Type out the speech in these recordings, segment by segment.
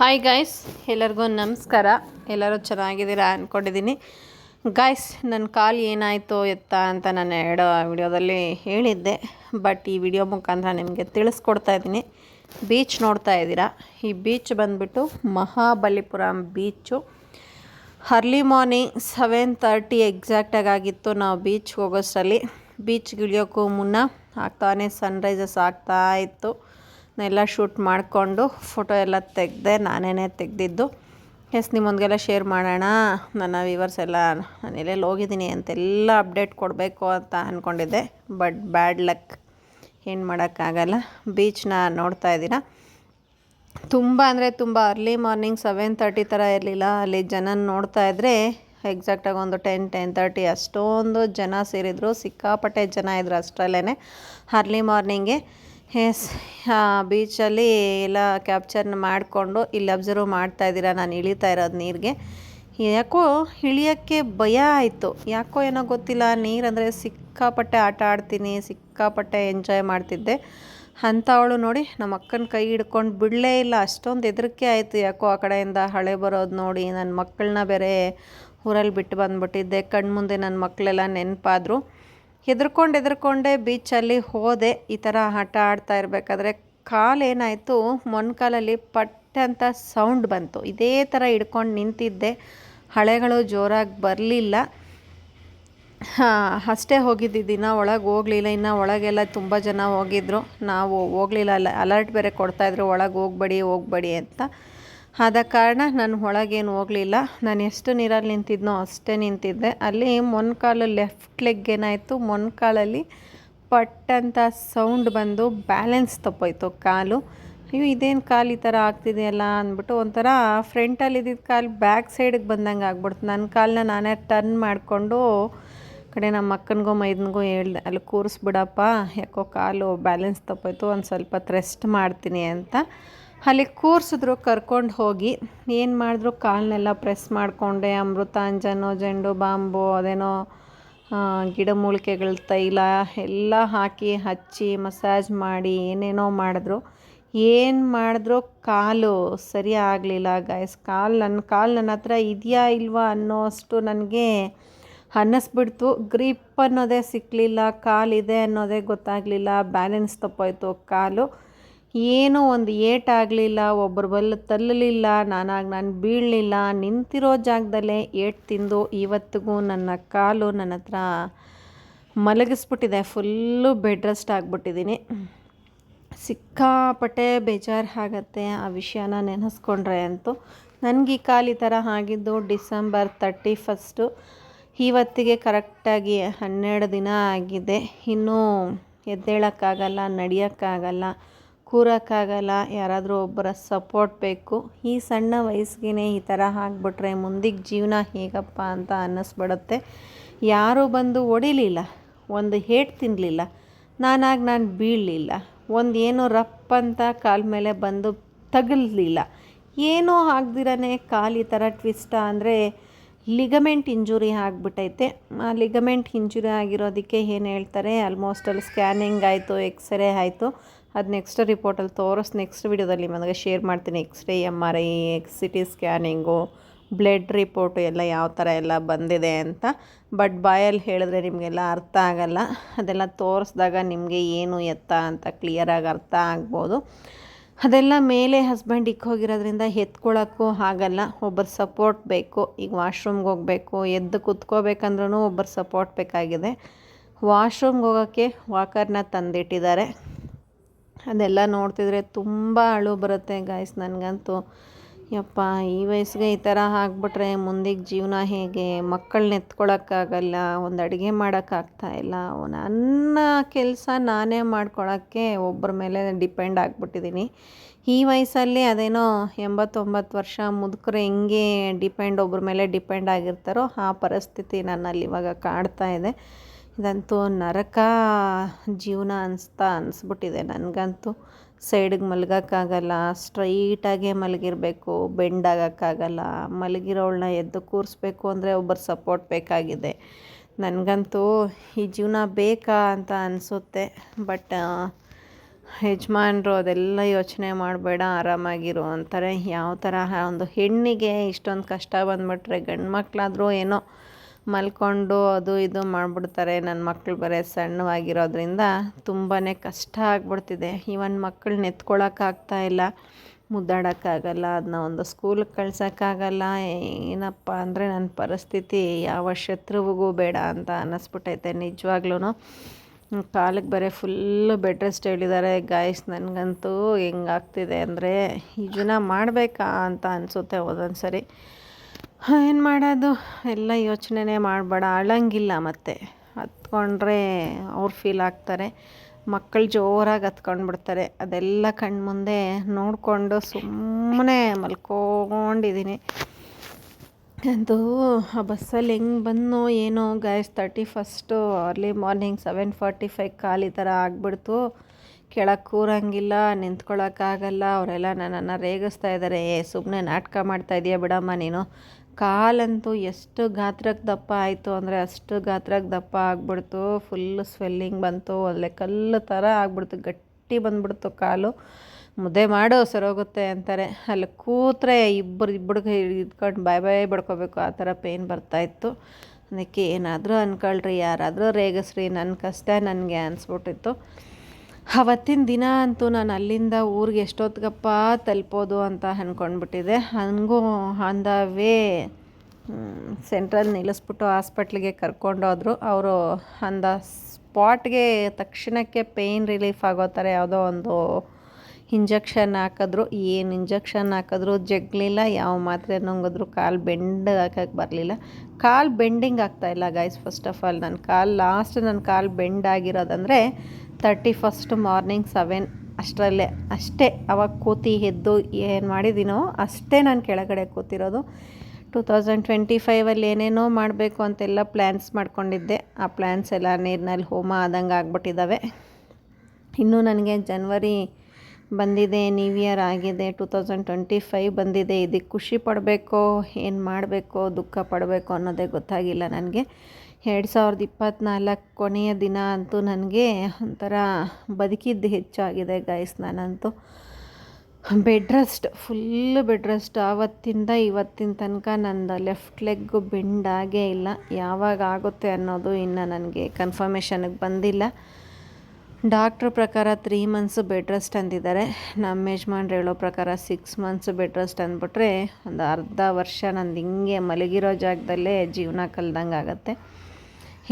Hi guys ಎಲ್ಲರಿಗೂ ನಮಸ್ಕಾರ. ಎಲ್ಲರೂ ಚೆನ್ನಾಗಿದ್ದೀರಾ ಅಂದ್ಕೊಂಡಿದ್ದೀನಿ ಗಾಯ್ಸ್ ನನ್ನ ಕಾಲು ಏನಾಯಿತು ಎತ್ತ ಅಂತ ನಾನು ಎರಡೋ ವಿಡಿಯೋದಲ್ಲಿ ಹೇಳಿದ್ದೆ. ಬಟ್ ಈ ವಿಡಿಯೋ ಮುಖಾಂತರ ನಿಮಗೆ ತಿಳಿಸ್ಕೊಡ್ತಾ ಇದ್ದೀನಿ. ಬೀಚ್ ನೋಡ್ತಾ ಇದ್ದೀರಾ? ಈ ಬೀಚ್ ಬಂದುಬಿಟ್ಟು Mahabalipuram beach early morning seven thirty ಎಕ್ಸಾಕ್ಟಾಗಿ ಆಗಿತ್ತು ನಾವು ಬೀಚ್ಗೆ ಹೋಗೋಷ್ಟರಲ್ಲಿ. ಬೀಚ್ಗೆ ಇಳಿಯೋಕ್ಕೂ ಮುನ್ನ ಆಗ್ತಾನೆ ಸನ್ರೈಸಸ್ ಆಗ್ತಾ ಇತ್ತು. ಎಲ್ಲ ಶೂಟ್ ಮಾಡಿಕೊಂಡು ಫೋಟೋ ಎಲ್ಲ ತೆಗೆದೆ ನಾನೇ ತೆಗೆದಿದ್ದು. ಎಸ್, ನಿಮ್ಮೊಂದಿಗೆಲ್ಲ ಶೇರ್ ಮಾಡೋಣ. ನನ್ನ ವ್ಯೂವರ್ಸ್ ಎಲ್ಲ ನಾನು ಎಲ್ಲೆಲ್ಲಿ ಹೋಗಿದ್ದೀನಿ ಅಂತೆಲ್ಲ ಅಪ್ಡೇಟ್ ಕೊಡಬೇಕು ಅಂತ ಅಂದ್ಕೊಂಡಿದ್ದೆ ಬಟ್ ಬ್ಯಾಡ್ ಲಕ್ ಏನು ಮಾಡೋಕ್ಕಾಗಲ್ಲ. ಬೀಚ್ನ ನೋಡ್ತಾ ಇದ್ದೀರಾ. ತುಂಬ ಅಂದರೆ ತುಂಬ ಅರ್ಲಿ ಮಾರ್ನಿಂಗ್ ಸೆವೆನ್ ತರ್ಟಿ ಥರ ಇರಲಿಲ್ಲ. ಅಲ್ಲಿ ಜನ ನೋಡ್ತಾ ಇದ್ದರೆ ಎಕ್ಸಾಕ್ಟಾಗಿ ಒಂದು ಟೆನ್ ಟೆನ್ ತರ್ಟಿ ಅಷ್ಟೊಂದು ಜನ ಸೇರಿದರು. ಸಿಕ್ಕಾಪಟ್ಟೆ ಜನ ಇದ್ದರು ಅಷ್ಟರಲ್ಲೇ ಅರ್ಲಿ ಮಾರ್ನಿಂಗೆ ಎಸ್ ಬೀಚಲ್ಲಿ ಎಲ್ಲ ಕ್ಯಾಪ್ಚರ್ನ ಮಾಡಿಕೊಂಡು ಇಲ್ಲಿ ಅಬ್ಸರ್ವ್ ಮಾಡ್ತಾ ಇದ್ದೀರಾ? ನಾನು ಇಳಿತಾ ಇರೋದು ನೀರಿಗೆ. ಯಾಕೋ ಇಳಿಯೋಕ್ಕೆ ಭಯ ಆಯಿತು. ಯಾಕೋ ಏನೋ ಗೊತ್ತಿಲ್ಲ ನೀರಂದರೆ ಸಿಕ್ಕಾಪಟ್ಟೆ ಆಟ ಆಡ್ತೀನಿ, ಸಿಕ್ಕಾಪಟ್ಟೆ ಎಂಜಾಯ್ ಮಾಡ್ತಿದ್ದೆ. ಅಂಥವಳು ನೋಡಿ ನಮ್ಮ ಅಕ್ಕನ ಕೈ ಹಿಡ್ಕೊಂಡು ಬಿಡಲೇ ಇಲ್ಲ. ಅಷ್ಟೊಂದು ಹೆದರಿಕೆ ಆಯಿತು. ಯಾಕೋ ಆ ಕಡೆಯಿಂದ ಹಳೆ ಬರೋದು ನೋಡಿ ನನ್ನ ಮಕ್ಕಳನ್ನ ಬೇರೆ ಊರಲ್ಲಿ ಬಿಟ್ಟು ಬಂದುಬಿಟ್ಟಿದ್ದೆ. ಕಣ್ಮುಂದೆ ನನ್ನ ಮಕ್ಕಳೆಲ್ಲ ನೆನಪಾದರು. ಹೆದರ್ಕೊಂಡು ಹೆದರ್ಕೊಂಡೆ ಬೀಚಲ್ಲಿ ಹೋದೆ. ಈ ಥರ ಆಟ ಆಡ್ತಾ ಇರಬೇಕಾದ್ರೆ ಕಾಲೇನಾಯಿತು ಮೊಣಕಾಲಲ್ಲಿ ಪಟ್ ಅಂತ ಸೌಂಡ್ ಬಂತು. ಇದೇ ಥರ ಹಿಡ್ಕೊಂಡು ನಿಂತಿದ್ದೆ. ಹಳೆಗಳು ಜೋರಾಗಿ ಬರಲಿಲ್ಲ. ಅಷ್ಟೇ ಹೋಗಿದ್ದಿದ್ದು ದಿನ ಒಳಗೆ ಹೋಗಲಿಲ್ಲ. ಇನ್ನು ಒಳಗೆಲ್ಲ ತುಂಬ ಜನ ಹೋಗಿದ್ರು. ನಾವು ಹೋಗಲಿಲ್ಲ. ಅಲರ್ಟ್ ಬೇರೆ ಕೊಡ್ತಾಯಿದ್ರು ಒಳಗೆ ಹೋಗಬೇಡಿ ಹೋಗಬೇಡಿ ಅಂತ. ಆದ ಕಾರಣ ನಾನು ಒಳಗೇನು ಹೋಗಲಿಲ್ಲ. ನಾನು ಎಷ್ಟು ನೀರಲ್ಲಿ ನಿಂತಿದ್ನೋ ಅಷ್ಟೇ ನಿಂತಿದ್ದೆ. ಅಲ್ಲಿ ಮೊಣಕಾಲು ಲೆಫ್ಟ್ ಲೆಗ್ ಏನಾಯಿತು? ಮೊಣಕಾಲಲ್ಲಿ ಪಟ್ ಅಂತ ಸೌಂಡ್ ಬಂದು ಬ್ಯಾಲೆನ್ಸ್ ತಪ್ಪೋಯ್ತು ಕಾಲು. ಅಯ್ಯೋ, ಇದೇನು ಕಾಲು ಈ ಥರ ಆಗ್ತಿದೆಯಲ್ಲ ಅಂದ್ಬಿಟ್ಟು ಒಂಥರ ಫ್ರಂಟಲ್ಲಿ ಇದ್ದಿದ್ದ ಕಾಲು ಬ್ಯಾಕ್ ಸೈಡಿಗೆ ಬಂದಂಗೆ ಆಗ್ಬಿಡ್ತು. ನನ್ನ ಕಾಲನ್ನ ನಾನೇ ಟರ್ನ್ ಮಾಡಿಕೊಂಡು ಕಡೆ ನಮ್ಮ ಅಕ್ಕನಿಗೂ, ಮೈದನಿಗೂ ಹೇಳ್ದೆ, ಅಲ್ಲಿ ಕೂರಿಸ್ಬಿಡಪ್ಪ, ಯಾಕೋ ಕಾಲು ಬ್ಯಾಲೆನ್ಸ್ ತಪ್ಪೋಯ್ತು, ಒಂದು ಸ್ವಲ್ಪ ರೆಸ್ಟ್ ಮಾಡ್ತೀನಿ ಅಂತ. ಅಲ್ಲಿ ಕೂರಿಸಿದ್ರು, ಕರ್ಕೊಂಡು ಹೋಗಿ. ಏನು ಮಾಡಿದ್ರು? ಕಾಲನ್ನೆಲ್ಲ ಪ್ರೆಸ್ ಮಾಡಿಕೊಂಡೆ. ಅಮೃತಾಂಜನೋ ಜಂಡು, ಬಾಂಬು, ಅದೇನೋ ಗಿಡಮೂಲಿಕೆಗಳ ತೈಲ ಎಲ್ಲ ಹಾಕಿ, ಹಚ್ಚಿ, ಮಸಾಜ್ ಮಾಡಿ, ಏನೇನೋ ಮಾಡಿದ್ರು. ಏನು ಮಾಡಿದ್ರು? ಕಾಲು ಸರಿ ಆಗಲಿಲ್ಲ ಗಾಯಸ್ ಕಾಲು ನನ್ನ ಕಾಲು ನನ್ನ ಹತ್ರ ಇದೆಯಾ ಇಲ್ವಾ ಅನ್ನೋ ಅಷ್ಟು ನನಗೆ ಅನ್ನಿಸ್ಬಿಡ್ತು. ಗ್ರಿಪ್ ಅನ್ನೋದೇ ಸಿಕ್ಕಲಿಲ್ಲ ಕಾಲಿದೆ ಅನ್ನೋದೇ ಗೊತ್ತಾಗಲಿಲ್ಲ. ಬ್ಯಾಲೆನ್ಸ್ ತಪ್ಪೋಯ್ತು ಕಾಲು. ಏನೂ ಒಂದು ಏಟಾಗಲಿಲ್ಲ ಒಬ್ಬರು ಬಲ್ಲ ತಲ್ಲಲಿಲ್ಲ, ನಾನಾಗಿ ನಾನು ಬೀಳಲಿಲ್ಲ, ನಿಂತಿರೋ ಜಾಗದಲ್ಲೇ ಏಟು ತಿಂದು ಇವತ್ತಿಗೂ ನನ್ನ ಕಾಲು ನನ್ನ ಹತ್ರ ಮಲಗಿಸ್ಬಿಟ್ಟಿದೆ, ಫುಲ್ಲು ಬೆಡ್ ರೆಸ್ಟ್ ಆಗಿಬಿಟ್ಟಿದ್ದೀನಿ ಸಿಕ್ಕಾಪಟ್ಟೆ ಬೇಜಾರು ಆಗತ್ತೆ ಆ ವಿಷಯನ ನೆನೆಸ್ಕೊಂಡ್ರೆ ಅಂತೂ. ನನಗೆ ಈ ಕಾಲು ಈ ಥರ ಆಗಿದ್ದು ಡಿಸೆಂಬರ್ ತರ್ಟಿ ಫಸ್ಟು. ಇವತ್ತಿಗೆ ಕರೆಕ್ಟಾಗಿ ಹನ್ನೆರಡು ದಿನ ಆಗಿದೆ. ಇನ್ನೂ ಎದ್ದೇಳೋಕ್ಕಾಗಲ್ಲ, ನಡೆಯೋಕ್ಕಾಗಲ್ಲ. ಕೂರೋಕ್ಕಾಗಲ್ಲ, ಯಾರಾದರೂ ಒಬ್ಬರ ಸಪೋರ್ಟ್ ಬೇಕು. ಈ ಸಣ್ಣ ವಯಸ್ಸಿಗೆ ಈ ಥರ ಆಗಿಬಿಟ್ರೆ ಮುಂದಿಗೆ ಜೀವನ ಹೇಗಪ್ಪ ಅಂತ ಅನ್ನಿಸ್ಬಿಡುತ್ತೆ. ಯಾರೂ ಬಂದು ಹೊಡಿಲಿಲ್ಲ, ಒಂದು ಹೇಟ್ ತಿನ್ನಲಿಲ್ಲ ನಾನಾಗಿ ನಾನು ಬೀಳಲಿಲ್ಲ, ಒಂದು ಏನೋ ರಪ್ ಅಂತ ಕಾಲ ಮೇಲೆ ಬಂದು ತಗಲಿಲ್ಲ ಏನೋ ಆಗ್ದಿರೇ ಕಾಲು ಈ ಥರ ಟ್ವಿಸ್ಟ ಅಂದರೆ ಲಿಗಮೆಂಟ್ ಇಂಜುರಿ ಆಗಿಬಿಟ್ಟೈತೆ ಆ ಲಿಗಮೆಂಟ್ ಇಂಜುರಿ ಆಗಿರೋದಕ್ಕೆ ಏನು ಹೇಳ್ತಾರೆ? ಆಲ್ಮೋಸ್ಟ್ ಅಲ್ಲಿ ಸ್ಕ್ಯಾನಿಂಗ್ ಆಯಿತು ಎಕ್ಸ್ರೇ ಆಯಿತು. ಅದು ನೆಕ್ಸ್ಟ್ ರಿಪೋರ್ಟಲ್ಲಿ ತೋರಿಸ್ ನೆಕ್ಸ್ಟ್ ವಿಡಿಯೋದಲ್ಲಿ ನಿಮಗೆ ಶೇರ್ ಮಾಡ್ತೀನಿ. X-ray M R I X C T scanning blood report ಎಲ್ಲ ಯಾವ ಥರ ಎಲ್ಲ ಬಂದಿದೆ ಅಂತ. ಬಟ್ ಬಾಯಲ್ಲಿ ಹೇಳಿದ್ರೆ ನಿಮಗೆಲ್ಲ ಅರ್ಥ ಆಗಲ್ಲ. ಅದೆಲ್ಲ ತೋರಿಸ್ದಾಗ ನಿಮಗೆ ಏನು ಎತ್ತ ಅಂತ ಕ್ಲಿಯರಾಗಿ ಅರ್ಥ ಆಗ್ಬೋದು. ಅದೆಲ್ಲ ಮೇಲೆ ಹಸ್ಬೆಂಡ್ ಹೋಗಿರೋದ್ರಿಂದ ಎತ್ಕೊಳ್ಳೋಕ್ಕೂ ಆಗಲ್ಲ. ಒಬ್ಬರು ಸಪೋರ್ಟ್ ಬೇಕು, ಈಗ ವಾಶ್ರೂಮ್ಗೆ ಹೋಗಬೇಕು, ಎದ್ದು ಕುತ್ಕೋಬೇಕಂದ್ರೂ ಒಬ್ಬರು ಸಪೋರ್ಟ್ ಬೇಕಾಗಿದೆ. ವಾಶ್ರೂಮ್ಗೆ ಹೋಗೋಕ್ಕೆ ವಾಕರ್ನ ತಂದಿಟ್ಟಿದ್ದಾರೆ. ಅದೆಲ್ಲ ನೋಡ್ತಿದ್ರೆ ತುಂಬ ಅಳು ಬರುತ್ತೆ ಗಾಯ್ಸ್ ನನಗಂತೂ. ಯಪ್ಪ, ಈ ವಯಸ್ಸಿಗೆ ಈ ಥರ ಆಗಿಬಿಟ್ರೆ ಮುಂದಿಗೆ ಜೀವನ ಹೇಗೆ? ಮಕ್ಕಳನ್ನ ಎತ್ಕೊಳಕ್ಕಾಗಲ್ಲ ಒಂದು ಅಡುಗೆ ಮಾಡೋಕ್ಕಾಗ್ತಾ ಇಲ್ಲ. ನನ್ನ ಕೆಲಸ ನಾನೇ ಮಾಡ್ಕೊಳ್ಳೋಕ್ಕೆ ಒಬ್ಬರ ಮೇಲೆ ಡಿಪೆಂಡ್ ಆಗಿಬಿಟ್ಟಿದ್ದೀನಿ ಈ ವಯಸ್ಸಲ್ಲಿ ಅದೇನೋ ಎಂಬತ್ತೊಂಬತ್ತು ವರ್ಷ ಮುದುಕರು ಹೆಂಗೆ ಡಿಪೆಂಡ್ ಒಬ್ಬರ ಮೇಲೆ ಡಿಪೆಂಡ್ ಆಗಿರ್ತಾರೋ, ಆ ಪರಿಸ್ಥಿತಿ ನನ್ನಲ್ಲಿ ಇವಾಗ ಕಾಡ್ತಾ ಇದೆ. ಇದಂತೂ ನರಕ ಜೀವನ ಅನಿಸ್ತಾ ಅನಿಸ್ಬಿಟ್ಟಿದೆ ನನಗಂತೂ. ಸೈಡಿಗೆ ಮಲಗೋಕ್ಕಾಗಲ್ಲ, ಸ್ಟ್ರೈಟಾಗೆ ಮಲಗಿರಬೇಕು ಬೆಂಡ್ ಆಗೋಕ್ಕಾಗಲ್ಲ ಮಲಗಿರೋಳನ್ನ ಎದ್ದು ಕೂರಿಸ್ಬೇಕು ಅಂದರೆ ಒಬ್ಬರು ಸಪೋರ್ಟ್ ಬೇಕಾಗಿದೆ. ನನಗಂತೂ ಈ ಜೀವನ ಬೇಕಾ ಅಂತ ಅನಿಸುತ್ತೆ, ಬಟ್ ಯಜಮಾನ್ರು ಅದೆಲ್ಲ ಯೋಚನೆ ಮಾಡಬೇಡ, ಆರಾಮಾಗಿರು ಅಂತಾರೆ. ಯಾವ ಥರ ಒಂದು ಹೆಣ್ಣಿಗೆ ಇಷ್ಟೊಂದು ಕಷ್ಟ ಬಂದುಬಿಟ್ರೆ ಗಂಡು ಮಕ್ಕಳಾದರೂ ಏನೋ ಮಲ್ಕೊಂಡು ಅದು ಇದು ಮಾಡಿಬಿಡ್ತಾರೆ. ನನ್ನ ಮಕ್ಕಳು ಬರೀ ಸಣ್ಣವಾಗಿರೋದ್ರಿಂದ ತುಂಬಾ ಕಷ್ಟ ಆಗ್ಬಿಡ್ತಿದೆ. ಇವನ್ ಮಕ್ಕಳನ್ನ ಎತ್ಕೊಳಕ್ಕಾಗ್ತಾ ಇಲ್ಲ. ಮುದ್ದಾಡೋಕ್ಕಾಗಲ್ಲ ಅದನ್ನ ಒಂದು ಸ್ಕೂಲಿಗೆ ಕಳ್ಸೋಕ್ಕಾಗಲ್ಲ. ಏನಪ್ಪ ಅಂದರೆ ನನ್ನ ಪರಿಸ್ಥಿತಿ ಯಾವ ಶತ್ರುವಿಗೂ ಬೇಡ ಅಂತ ಅನ್ನಿಸ್ಬಿಟ್ಟೈತೆ ನಿಜವಾಗ್ಲೂ ಕಾಲಿಗೆ ಬರೀ ಫುಲ್ಲು ಬೆಡ್ ರೆಸ್ಟ್ ಹೇಳಿದ್ದಾರೆ ಗಾಯ್ಸ್ ನನಗಂತೂ ಹೆಂಗಾಗ್ತಿದೆ ಅಂದರೆ ಇದನ್ನ ಮಾಡಬೇಕಾ ಅಂತ ಅನಿಸುತ್ತೆ ಒಂದೊಂದು ಸರಿ ಏನು ಮಾಡೋದು? ಎಲ್ಲ ಯೋಚನೆ ಮಾಡಬೇಡ, ಅಳಂಗಿಲ್ಲ ಮತ್ತೆ. ಹತ್ಕೊಂಡ್ರೆ ಅವ್ರು ಫೀಲ್ ಆಗ್ತಾರೆ. ಮಕ್ಕಳು ಜೋರಾಗಿ ಹತ್ಕೊಂಡು ಬಿಡ್ತಾರೆ ಅದೆಲ್ಲ ಕಣ್ಣು ಮುಂದೆ ನೋಡಿಕೊಂಡು ಸುಮ್ಮನೆ ಮಲ್ಕೊಂಡಿದ್ದೀನಿ. ಅದು ಆ ಬಸ್ಸಲ್ಲಿ ಹೆಂಗೆ ಬಂದು ಏನೋ guys thirty first early morning seven forty five ಕಾಲು ಈ ಥರ ಆಗಿಬಿಡ್ತು. ಕೆಳಗೆ ಕೂರಂಗಿಲ್ಲ ನಿಂತ್ಕೊಳ್ಳೋಕ್ಕಾಗಲ್ಲ ಅವರೆಲ್ಲ ನನ್ನನ್ನು ರೇಗಿಸ್ತಾ ಇದ್ದಾರೆ ಏ ಸುಮ್ಮನೆ ನಾಟಕ ಮಾಡ್ತಾ ಇದೆಯಾ ಬಿಡಮ್ಮ ನೀನು. ಕಾಲಂತೂ ಎಷ್ಟು ಗಾತ್ರಕ್ಕೆ ದಪ್ಪ ಆಯಿತು ಅಂದರೆ ಅಷ್ಟು ಗಾತ್ರಕ್ಕೆ ದಪ್ಪ ಆಗ್ಬಿಡ್ತು. ಫುಲ್ ಸ್ವೆಲ್ಲಿಂಗ್ ಬಂತು. ಅಲ್ಲೇ ಕಲ್ಲು ಥರ ಆಗ್ಬಿಡ್ತು. ಗಟ್ಟಿ ಬಂದ್ಬಿಡ್ತು ಕಾಲು. ಮುದ್ದೆ ಮಾಡು ಸರೋಗುತ್ತೆ ಅಂತಾರೆ. ಅಲ್ಲಿ ಕೂತ್ರೆ ಇಬ್ಬರು ಇಬ್ಬರಿಗೆ ಇದ್ಕೊಂಡು ಬಾಯ್ ಬಾಯ್ ಬಡ್ಕೋಬೇಕು. ಆ ಥರ ಪೇಯ್ನ್ ಬರ್ತಾಯಿತ್ತು ಅದಕ್ಕೆ ಏನಾದರೂ ಅಂದ್ಕೊಳ್ರಿ ಯಾರಾದರೂ ರೇಗಿಸ್ರಿ. ನನ್ನ ಕಷ್ಟ ನನಗೆ ಅನಿಸ್ಬಿಟ್ಟಿತ್ತು. ಅವತ್ತಿನ ದಿನ ಅಂತೂ ನಾನು ಅಲ್ಲಿಂದ ಊರಿಗೆ ಎಷ್ಟೊತ್ತಿಗಪ್ಪ ತಲುಪೋದು ಅಂತ ಅಂದ್ಕೊಂಡ್ಬಿಟ್ಟಿದೆ ಹಂಗೂ ಆನ್ ದ ವೇ ಸೆಂಟ್ರಲ್ಲಿ ನಿಲ್ಲಿಸ್ಬಿಟ್ಟು ಹಾಸ್ಪಿಟ್ಲಿಗೆ ಕರ್ಕೊಂಡೋದ್ರು. ಅವರು ಅಂದ ಸ್ಪಾಟ್ಗೆ ತಕ್ಷಣಕ್ಕೆ ಪೇಯ್ನ್ ರಿಲೀಫ್ ಆಗೋ ಥರ ಯಾವುದೋ ಒಂದು ಇಂಜೆಕ್ಷನ್ ಹಾಕಿದ್ರು, ಏನು ಇಂಜೆಕ್ಷನ್ ಹಾಕಿದ್ರು ಜಗ್ಲಿಲ್ಲ, ಯಾವ ಮಾತ್ರೆ ನುಂಗಿದ್ರು ಕಾಲು ಬೆಂಡ್ ಹಾಕಕ್ಕೆ ಬರಲಿಲ್ಲ. ಕಾಲು ಬೆಂಡಿಂಗ್ ಆಗ್ತಾಯಿಲ್ಲ ಗೈಸ್ ಫಸ್ಟ್ ಆಫ್ ಆಲ್ ನನ್ನ ಕಾಲು ಲಾಸ್ಟ್ ನನ್ನ ಕಾಲು ಬೆಂಡ್ ಆಗಿರೋದಂದರೆ ತರ್ಟಿ ಫಸ್ಟ್ ಮಾರ್ನಿಂಗ್ ಸೆವೆನ್ ಅಷ್ಟರಲ್ಲೇ. ಅಷ್ಟೇ, ಅವಾಗ ಕೂತಿ ಎದ್ದು ಏನು ಮಾಡಿದ್ದೀನೋ ಅಷ್ಟೇ ನಾನು ಕೆಳಗಡೆ ಕೂತಿರೋದು. ಟೂ ತೌಸಂಡ್ ಟ್ವೆಂಟಿ ಫೈವಲ್ಲಿ ಏನೇನೋ ಮಾಡಬೇಕು ಅಂತೆಲ್ಲ ಪ್ಲ್ಯಾನ್ಸ್ ಮಾಡ್ಕೊಂಡಿದ್ದೆ. ಆ ಪ್ಲ್ಯಾನ್ಸ್ ಎಲ್ಲ ನೀರಿನಲ್ಲಿ ಹೋಮ ಆದಂಗೆ ಆಗ್ಬಿಟ್ಟಿದ್ದಾವೆ ಇನ್ನೂ ನನಗೆ ಜನ್ವರಿ ಬಂದಿದೆ ನ್ಯೂ ಇಯರ್ ಆಗಿದೆ ಟೂ ತೌಸಂಡ್ ಟ್ವೆಂಟಿ ಫೈವ್ ಬಂದಿದೆ, ಇದಕ್ಕೆ ಖುಷಿ ಪಡಬೇಕೋ, ಏನು ಮಾಡಬೇಕೋ, ದುಃಖ ಪಡಬೇಕು ಅನ್ನೋದೇ ಗೊತ್ತಾಗಿಲ್ಲ ನನಗೆ. ಎರಡು ಸಾವಿರದ ಇಪ್ಪತ್ತ್ನಾಲ್ಕು ಕೊನೆಯ ದಿನ ಅಂತೂ ನನಗೆ ಒಂಥರ ಬದುಕಿದ್ದು ಹೆಚ್ಚಾಗಿದೆ ಗಾಯ್ಸ್ ನಾನಂತೂ. Bed rest full bed rest ಆವತ್ತಿಂದ ಇವತ್ತಿನ ತನಕ ನಂದು ಲೆಫ್ಟ್ ಲೆಗ್ಗು ಬೆಂಡಾಗೇ ಇಲ್ಲ. ಯಾವಾಗ ಆಗುತ್ತೆ ಅನ್ನೋದು ಇನ್ನು ನನಗೆ ಕನ್ಫರ್ಮೇಷನ್ಗೆ ಬಂದಿಲ್ಲ. ಡಾಕ್ಟ್ರ್ ಪ್ರಕಾರ ತ್ರೀ ಮಂತ್ಸ್ ಬೆಡ್ ರೆಸ್ಟ್ ಅಂದಿದ್ದಾರೆ. ನಮ್ಮ ಯಜಮಾನ್ರು ಹೇಳೋ ಪ್ರಕಾರ ಸಿಕ್ಸ್ ಮಂತ್ಸ್ ಬೆಡ್ ರೆಸ್ಟ್ ಅಂದ್ಬಿಟ್ರೆ ಒಂದು ಅರ್ಧ ವರ್ಷ ನಂದು ಹಿಂಗೆ ಮಲಗಿರೋ ಜಾಗದಲ್ಲೇ ಜೀವನ ಕಲ್ದಂಗೆ ಆಗುತ್ತೆ.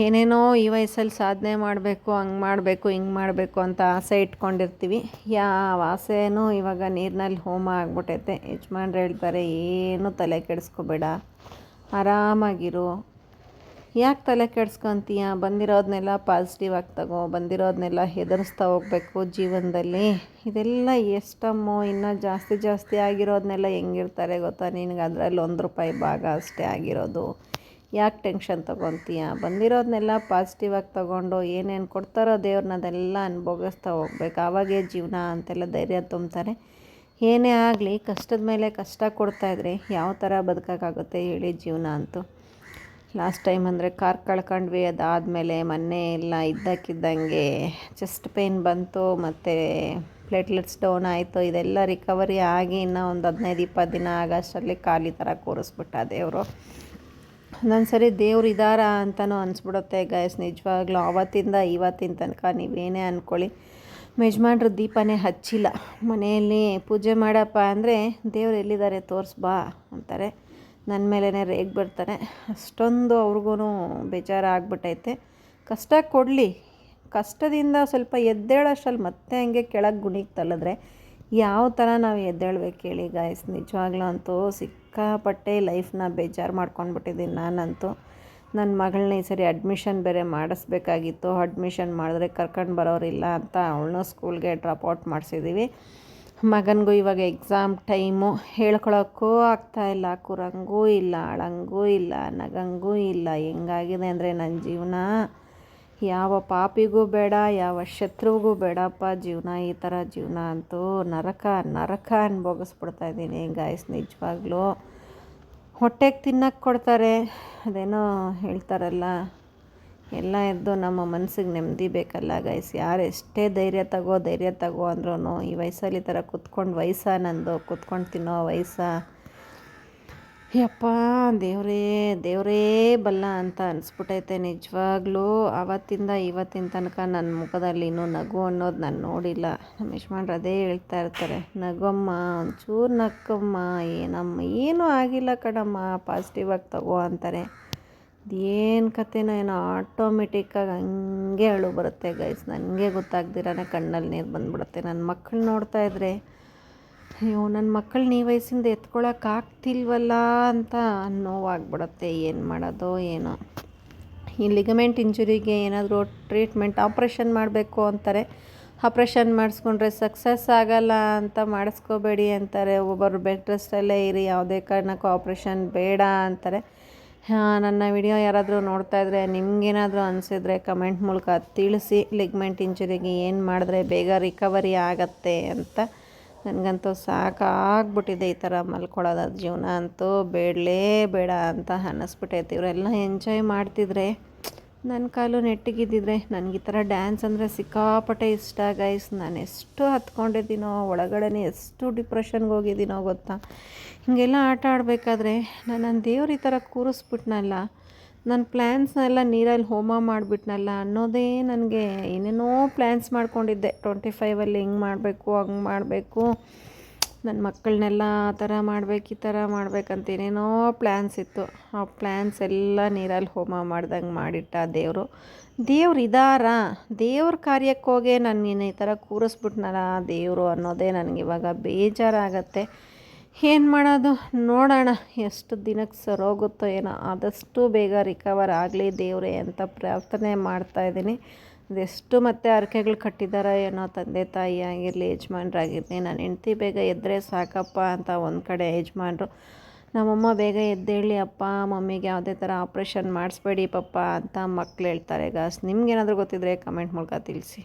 ಏನೇನೋ ಈ ವಯಸ್ಸಲ್ಲಿ ಸಾಧನೆ ಮಾಡಬೇಕು, ಹಂಗೆ ಮಾಡಬೇಕು, ಹಿಂಗೆ ಮಾಡಬೇಕು ಅಂತ ಆಸೆ ಇಟ್ಕೊಂಡಿರ್ತೀವಿ. ಯಾವ ಆಸೆನೂ ಇವಾಗ ನೀರಿನಲ್ಲಿ ಹೋಮ ಆಗ್ಬಿಟ್ಟೈತೆ ಯಜಮಾನ್ರು ಹೇಳ್ತಾರೆ, ಏನು ತಲೆ ಕೆಡಿಸ್ಕೋಬೇಡ. ಆರಾಮಾಗಿರು. ಯಾಕೆ ತಲೆ ಕೆಡ್ಸ್ಕೊತೀಯ? ಬಂದಿರೋದನ್ನೆಲ್ಲ ಪಾಸಿಟಿವ್ ಆಗಿ ತಗೋ ಬಂದಿರೋದನ್ನೆಲ್ಲ ಹೆದರಿಸ್ತಾ ಹೋಗಬೇಕು ಜೀವನದಲ್ಲಿ. ಇದೆಲ್ಲ ಎಷ್ಟಮ್ಮೋ, ಇನ್ನೂ ಜಾಸ್ತಿ ಜಾಸ್ತಿ ಆಗಿರೋದನ್ನೆಲ್ಲ ಹೆಂಗಿರ್ತಾರೆ ಗೊತ್ತಾ? ನಿನಗೆ ಅದರಲ್ಲಿ ಒಂದು ರೂಪಾಯಿ ಭಾಗ ಅಷ್ಟೇ ಆಗಿರೋದು. ಯಾಕೆ ಟೆನ್ಷನ್ ತೊಗೊತೀಯ? ಬಂದಿರೋದನ್ನೆಲ್ಲ ಪಾಸಿಟಿವ್ ಆಗಿ ತೊಗೊಂಡು ಏನೇನು ಕೊಡ್ತಾರೋ ದೇವ್ರನ್ನ ಅದೆಲ್ಲ ಅನುಭವಿಸ್ತಾ ಹೋಗ್ಬೇಕು. ಆವಾಗೇ ಜೀವನ ಅಂತೆಲ್ಲ ಧೈರ್ಯ ತುಂಬ್ತಾರೆ. ಏನೇ ಆಗಲಿ, ಕಷ್ಟದ ಮೇಲೆ ಕಷ್ಟ ಕೊಡ್ತಾಯಿದ್ರೆ ಯಾವ ಥರ ಬದುಕೋಕ್ಕಾಗುತ್ತೆ ಹೇಳಿ ಜೀವನ ಅಂತೂ. ಲಾಸ್ಟ್ ಟೈಮ್ ಅಂದರೆ ಕಾರ್ ಕಳ್ಕೊಂಡ್ವಿ, ಅದಾದಮೇಲೆ ಮೊನ್ನೆ ಎಲ್ಲ ಇದ್ದಕ್ಕಿದ್ದಂಗೆ ಚೆಸ್ಟ್ ಪೇಯ್ನ್ ಬಂತು, ಮತ್ತು ಪ್ಲೇಟ್ಲೆಟ್ಸ್ ಡೌನ್ ಆಯಿತು. ಇದೆಲ್ಲ ರಿಕವರಿ ಆಗಿ ಇನ್ನೂ ಒಂದು ಹದಿನೈದು ಇಪ್ಪತ್ತು ದಿನ ಆಗಷ್ಟರಲ್ಲಿ ಖಾಲಿ ಥರ ಕೂರಿಸ್ಬಿಟ್ಟ ದೇವರು. ಒಂದೊಂದು ಸರಿ ದೇವ್ರು ಇದ್ದಾರ ಅಂತಲೂ ಅನಿಸ್ಬಿಡುತ್ತೆ ಗೈಸ್ ನಿಜವಾಗ್ಲೂ ಆವತ್ತಿಂದ ಇವತ್ತಿನ ತನಕ ನೀವೇನೇ ಅಂದ್ಕೊಳ್ಳಿ ಯಜಮಾನ್ರು ದೀಪನೇ ಹಚ್ಚಿಲ್ಲ. ಮನೆಯಲ್ಲಿ ಪೂಜೆ ಮಾಡಪ್ಪ ಅಂದರೆ ದೇವ್ರು ಎಲ್ಲಿದ್ದಾರೆ? ತೋರಿಸ್ಬಾ ಅಂತಾರೆ. ನನ್ನ ಮೇಲೇ ರೇಗ್ ಬರ್ತಾನೆ ಅಷ್ಟೊಂದು ಅವ್ರಿಗೂ ಬೇಜಾರಾಗ್ಬಿಟ್ಟೈತೆ. ಕಷ್ಟ ಕೊಡಲಿ. ಕಷ್ಟದಿಂದ ಸ್ವಲ್ಪ ಎದ್ದೇಳೋಷ್ಟಲ್ಲಿ ಮತ್ತೆ ಹಂಗೆ ಕೆಳಗೆ ಗುಣಿಗೆ ತಲ್ಲಿದ್ರೆ ಯಾವ ಥರ ನಾವು ಎದ್ದೇಳ್ಬೇಕು ಹೇಳಿ ಗಾಯ್ಸ್ ನಿಜವಾಗ್ಲೂ ಅಂತೂ ಸಿಕ್ಕಾಪಟ್ಟೆ ಲೈಫ್ನ ಬೇಜಾರು ಮಾಡ್ಕೊಂಡ್ಬಿಟ್ಟಿದ್ದೀನಿ ನಾನಂತೂ. ನನ್ನ ಮಗಳನ್ನ ಈ ಸರಿ ಅಡ್ಮಿಷನ್ ಬೇರೆ ಮಾಡಿಸ್ಬೇಕಾಗಿತ್ತು. ಅಡ್ಮಿಷನ್ ಮಾಡಿದ್ರೆ ಕರ್ಕೊಂಡು ಬರೋರಿಲ್ಲ ಅಂತ ಅವಳನ್ನೂ ಸ್ಕೂಲ್ಗೆ ಡ್ರಾಪ್ ಔಟ್ ಮಾಡಿಸಿದ್ದೀವಿ ಮಗನಿಗೂ ಇವಾಗ ಎಕ್ಸಾಮ್ ಟೈಮು ಹೇಳ್ಕೊಳಕ್ಕೂ ಆಗ್ತಾಯಿಲ್ಲ ಕುರಂಗೂ ಇಲ್ಲ, ಅಳಂಗೂ ಇಲ್ಲ, ನಗಂಗೂ ಇಲ್ಲ. ಹೆಂಗಾಗಿದೆ ಅಂದರೆ ನನ್ನ ಜೀವನ? ಯಾವ ಪಾಪಿಗೂ ಬೇಡ, ಯಾವ ಶತ್ರುವಿಗೂ ಬೇಡಪ್ಪ. ಜೀವನ ಈ ಥರ ಜೀವನ ಅಂತೂ ನರಕ ನರಕ ಅನ್ಭೋಗಿಸ್ಬಿಡ್ತಾ ಇದ್ದೀನಿ. ಗಾಯಸ್ ನಿಜವಾಗ್ಲೂ ಹೊಟ್ಟೆಗೆ ತಿನ್ನಕ್ಕೆ ಕೊಡ್ತಾರೆ. ಅದೇನೋ ಹೇಳ್ತಾರಲ್ಲ ಎಲ್ಲ ಎದ್ದು ನಮ್ಮ ಮನಸ್ಸಿಗೆ ನೆಮ್ಮದಿ ಬೇಕಲ್ಲ ಗೈಸ್ ಯಾರು ಎಷ್ಟೇ ಧೈರ್ಯ ತಗೋ ಧೈರ್ಯ ತಗೋ ಅಂದ್ರೂ ಈ ವಯಸ್ಸಲ್ಲಿ ಈ ಥರ ಕುತ್ಕೊಂಡು ವಯಸ್ಸ ನಂದು, ಕುತ್ಕೊಂಡು ತಿನ್ನೋ ವಯಸ್ಸ. ಯಪ್ಪ, ದೇವರೇ ದೇವರೇ ಬಲ್ಲ ಅಂತ ಅನಿಸ್ಬಿಟ್ಟೈತೆ ನಿಜವಾಗ್ಲೂ. ಆವತ್ತಿಂದ ಇವತ್ತಿನ ತನಕ ನನ್ನ ಮುಖದಲ್ಲಿ ಇನ್ನೂ ನಗು ಅನ್ನೋದು ನಾನು ನೋಡಿಲ್ಲ. ನಮ್ಮ ಯಜಮಾನ್ರು ಅದೇ ಹೇಳ್ತಾ ಇರ್ತಾರೆ, ನಗಮ್ಮ, ಒಂಚೂರು ನಕ್ಕಮ್ಮ, ಏನಮ್ಮ, ಏನೂ ಆಗಿಲ್ಲ ಕಣಮ್ಮ ಪಾಸಿಟಿವ್ ಆಗಿ ತಗೋ ಅಂತಾರೆ. ಏನು ಕಥೆನೋ ಏನೋ ಆಟೋಮೆಟಿಕ್ಕಾಗಿ ಹಂಗೆ ಅಳು ಬರುತ್ತೆ ಗೈಸ್ ನನಗೆ ಗೊತ್ತಾಗ್ದಿರಾನೆ ಕಣ್ಣಲ್ಲಿ ನೀರು ಬಂದ್ಬಿಡುತ್ತೆ. ನನ್ನ ಮಕ್ಕಳು ನೋಡ್ತಾ ಇದ್ರೆ, ಅಯ್ಯೋ ನನ್ನ ಮಕ್ಕಳು ಈ ವಯಸ್ಸಿಂದ ಎತ್ಕೊಳಕ್ಕಾಗ್ತಿಲ್ವಲ್ಲ ಅಂತ ನೋವಾಗ್ಬಿಡುತ್ತೆ. ಏನು ಮಾಡೋದೋ ಏನೋ. ಈ ಲಿಗಮೆಂಟ್ ಇಂಜುರಿಗೆ ಏನಾದರೂ ಟ್ರೀಟ್ಮೆಂಟ್ ಆಪ್ರೇಷನ್ ಮಾಡಬೇಕು ಅಂತಾರೆ. ಆಪ್ರೇಷನ್ ಮಾಡಿಸ್ಕೊಂಡ್ರೆ ಸಕ್ಸಸ್ ಆಗಲ್ಲ ಅಂತ ಮಾಡಿಸ್ಕೋಬೇಡಿ ಅಂತಾರೆ. ಒಬ್ಬರು ಬೆಡ್ ರೆಸ್ಟಲ್ಲೇ ಇರಿ, ಯಾವುದೇ ಕಾರಣಕ್ಕೂ ಆಪ್ರೇಷನ್ ಬೇಡ ಅಂತಾರೆ. ನನ್ನ ವಿಡಿಯೋ ಯಾರಾದರೂ ನೋಡ್ತಾ ಇದ್ದರೆ ನಿಮಗೇನಾದರೂ ಅನಿಸಿದ್ರೆ ಕಮೆಂಟ್ ಮೂಲಕ ತಿಳಿಸಿ ಲಿಗ್ಮೆಂಟ್ ಇಂಜುರಿಗೆ ಏನು ಮಾಡಿದ್ರೆ ಬೇಗ ರಿಕವರಿ ಆಗತ್ತೆ ಅಂತ. ನನಗಂತೂ ಸಾಕಾಗ್ಬಿಟ್ಟಿದೆ ಈ ಥರ ಮಲ್ಕೊಳ್ಳೋದು ಜೀವನ ಅಂತೂ. ಬೇಡಲೇ ಬೇಡ ಅಂತ ಅನ್ನಿಸ್ಬಿಟ್ಟೈತೆ. ಇವರೆಲ್ಲ ಎಂಜಾಯ್ ಮಾಡ್ತಿದ್ರೆ ನನ್ನ ಕಾಲು ನೆಟ್ಟಿಗಿದ್ದಿದ್ರೆ ನನಗೆ ಈ ಥರ ಡ್ಯಾನ್ಸ್ ಅಂದರೆ ಸಿಕ್ಕಾಪಟ್ಟೆ ಇಷ್ಟ ಗೈಸ್ ನಾನು ಎಷ್ಟು ಹತ್ಕೊಂಡಿದ್ದೀನೋ ಒಳಗಡೆ ಎಷ್ಟು ಡಿಪ್ರೆಷನ್ಗೆ ಹೋಗಿದ್ದೀನೋ ಗೊತ್ತಾ? ಹೀಗೆಲ್ಲ ಆಟ ಆಡಬೇಕಾದ್ರೆ ನಾನು ದೇವ್ರು ಈ ಥರ ಕೂರಿಸ್ಬಿಟ್ನಲ್ಲ ನನ್ನ ಪ್ಲ್ಯಾನ್ಸ್ನೆಲ್ಲ ನೀರಲ್ಲಿ ಹೋಮ ಮಾಡಿಬಿಟ್ನಲ್ಲ ಅನ್ನೋದೇ ನನಗೆ ಏನೇನೋ ಪ್ಲ್ಯಾನ್ಸ್ ಮಾಡ್ಕೊಂಡಿದ್ದೆ. ಟ್ವೆಂಟಿ ಫೈವಲ್ಲಿ ಹಿಂಗೆ ಮಾಡಬೇಕು, ಹಂಗೆ ಮಾಡಬೇಕು. ನನ್ನ ಮಕ್ಕಳನ್ನೆಲ್ಲ ಆ ಥರ ಮಾಡ್ಬೇಕು, ಈ ಥರ ಮಾಡ್ಬೇಕಂತ ಏನೇನೋ ಪ್ಲ್ಯಾನ್ಸ್ ಇತ್ತು. ಆ ಪ್ಲ್ಯಾನ್ಸ್ ಎಲ್ಲ ನೀರಲ್ಲಿ ಹೋಮ ಮಾಡ್ದಂಗೆ ಮಾಡಿಟ್ಟ ದೇವರು. ದೇವ್ರು ಇದಾರ. ದೇವ್ರ ಕಾರ್ಯಕ್ಕೋಗೆ ನಾನು ನೀನು ಈ ಥರ ಕೂರಿಸ್ಬಿಟ್ನಲ್ಲ ದೇವರು ಅನ್ನೋದೇ ನನಗೆ ಇವಾಗ ಬೇಜಾರಾಗತ್ತೆ. ಏನು ಮಾಡೋದು? ನೋಡೋಣ ಎಷ್ಟು ದಿನಕ್ಕೆ ಸರೋಗುತ್ತೋ ಏನೋ. ಆದಷ್ಟು ಬೇಗ ರಿಕವರ್ ಆಗಲಿ ದೇವರೇ ಅಂತ ಪ್ರಾರ್ಥನೆ ಮಾಡ್ತಾಯಿದ್ದೀನಿ ಅದೆಷ್ಟು ಮತ್ತೆ ಹರಕೆಗಳು ಕಟ್ಟಿದ್ದಾರೆ ಏನೋ ತಂದೆ ತಾಯಿ ಆಗಿರಲಿ, ಯಜಮಾನ್ರಾಗಿರಲಿ, ನಾನು ಹೆಂಡ್ತಿ ಬೇಗ ಎದ್ದರೆ ಸಾಕಪ್ಪ ಅಂತ ಒಂದು ಕಡೆ ಯಜಮಾನ್ರು, ನಮ್ಮಮ್ಮ ಬೇಗ ಎದ್ದೇಳಿ ಅಪ್ಪ, ಮಮ್ಮಿಗೆ ಯಾವುದೇ ಥರ ಆಪ್ರೇಷನ್ ಮಾಡಿಸ್ಬೇಡಿ ಪಪ್ಪ ಅಂತ ಮಕ್ಳು ಹೇಳ್ತಾರೆ. ಗಾಸ್ ನಿಮ್ಗೇನಾದರೂ ಗೊತ್ತಿದ್ರೆ ಕಮೆಂಟ್ ಮೂಲಕ ತಿಳಿಸಿ.